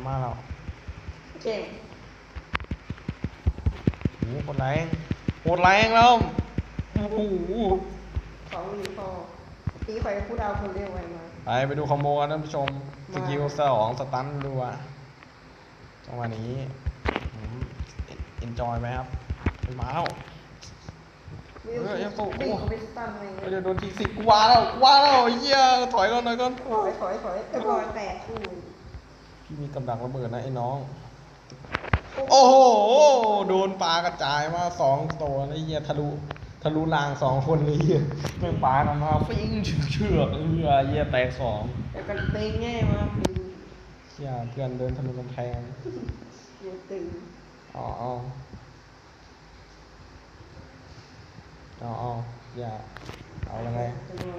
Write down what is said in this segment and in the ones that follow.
มันมาแล้วเก่งโอ้โหโคตรแรงโคตรแรงแล้วโอ้โหสองวีพอตีคอยพูดเอาคนเร็วไว้มาไปไปดูคอมโบกันท่านผู้ชมสกิลสองสตันรัวจังหวะนี้เอ็นจอยไหมครับไปมาแล้ววิวเออยังสู้วิ่งเขาไปสตันเลยเดี๋ยวโดนทีสิกูว่าแล้วกูว่าแล้วไอ้เหี้ยถอยก่อนถอยก่อนถอยถอยถอยไอ้บอลแตกคู่ พี่มีกำลังระเบิดนะไอ้น้อง โอ้โห โดนปลากระจายมาสองตัวไอ้เหี้ยทะลุทะลุรางสองคนเลยเหี้ยแม่งปลากันมาฟิ้งเชือกเอือเหี้ยแตกสองแต่กันเตงแง่มากคือเชี่ยเพื่อนเดินทะลุกำแพงเดี๋ยวตึงอ๋ออ๋ออ๋ออ๋ออย่าเอาแล้วไงเป็นไง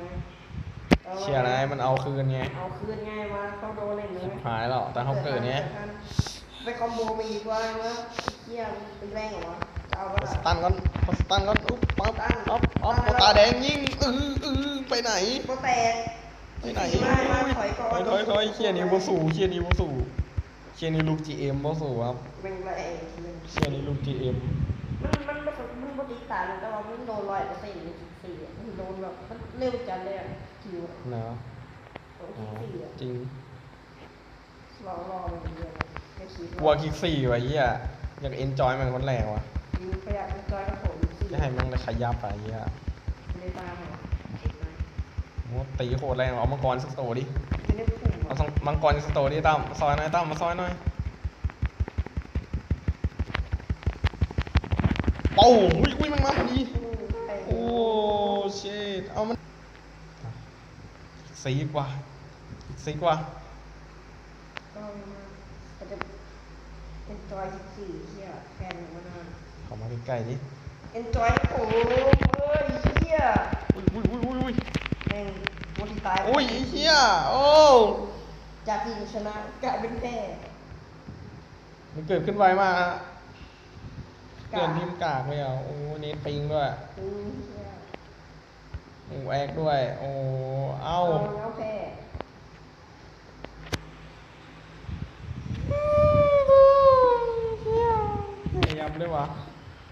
อาเชี่ยอะไรมันเอาคืนไง เอาคืนง่ายมาเขาโดนเล่นเลย หายแล้วแต่เขาเกิดเนี้ยไปคอมโบมีอีกว่าอะไรวะเที่ยมเป็นแรงเหรอวะจะเอาปะสล่ะตันก่อนพอสตันก่อนอุ๊บปั๊บปั๊บปั๊บพอตาแดงยิงอืออือไปไหนก็แตกไปไหนมามาถอยก่อนถอยถอยถอยเชียร์นี้บ่สู่เชียร์นี้บ่สู่เชียร์นี้ลูก GM บ่สู่ครับเป็นแรงเชียร์นี้ลูก GM มันมันมันมันปฏิตายแต่ว่ามันโดนร้อยเปอร์เซ็นต์ในสิบสี่อะมันโดนแบบมันเร็วจัดเลยอะคิวอะนะโดนอ๋อสิบสี่อะจริง รอรอมันเดียวไม่คิดกลัวคิกซี่ว่ะเหี้ยอยากเอนจอยมันคนแรกว่ะยิงประหยัดมันจอยกับผมสี่จะให้มันได้ขยับอะเหี้ยในตาเหรอโอ้ตีโคตรแรงเอามังกรสักตัวดิจะได้พุ่งเอาสังมังกรสักตัวดิตั้มมาซอยหน่อยตั้มมาซอยหน่อยโอ้อุ้ยอุ้ยมันมาพอดีโอ้ชิตเอามันสีกว่าสีกว่า ก็มันจะเป็นจอยสิบสี่เที่ยแฟนมานานเข้ามาใกล้ๆดิ enjoy โอ้ยเฮียอุ้ยอุ้ยอุ้ยอุ้ยอุ้ยแม่งโมทีตายอุ้ยไอ้เหี้ยโอ้จากทีมชนะกลายเป็นแพ้มันเกิดขึ้นไวมากฮะเกินทีมกากเลยอะโอ้เน้นปิงด้วยอืมเหี้ยโอ้แอกด้วย โอ้ เอ้า lá.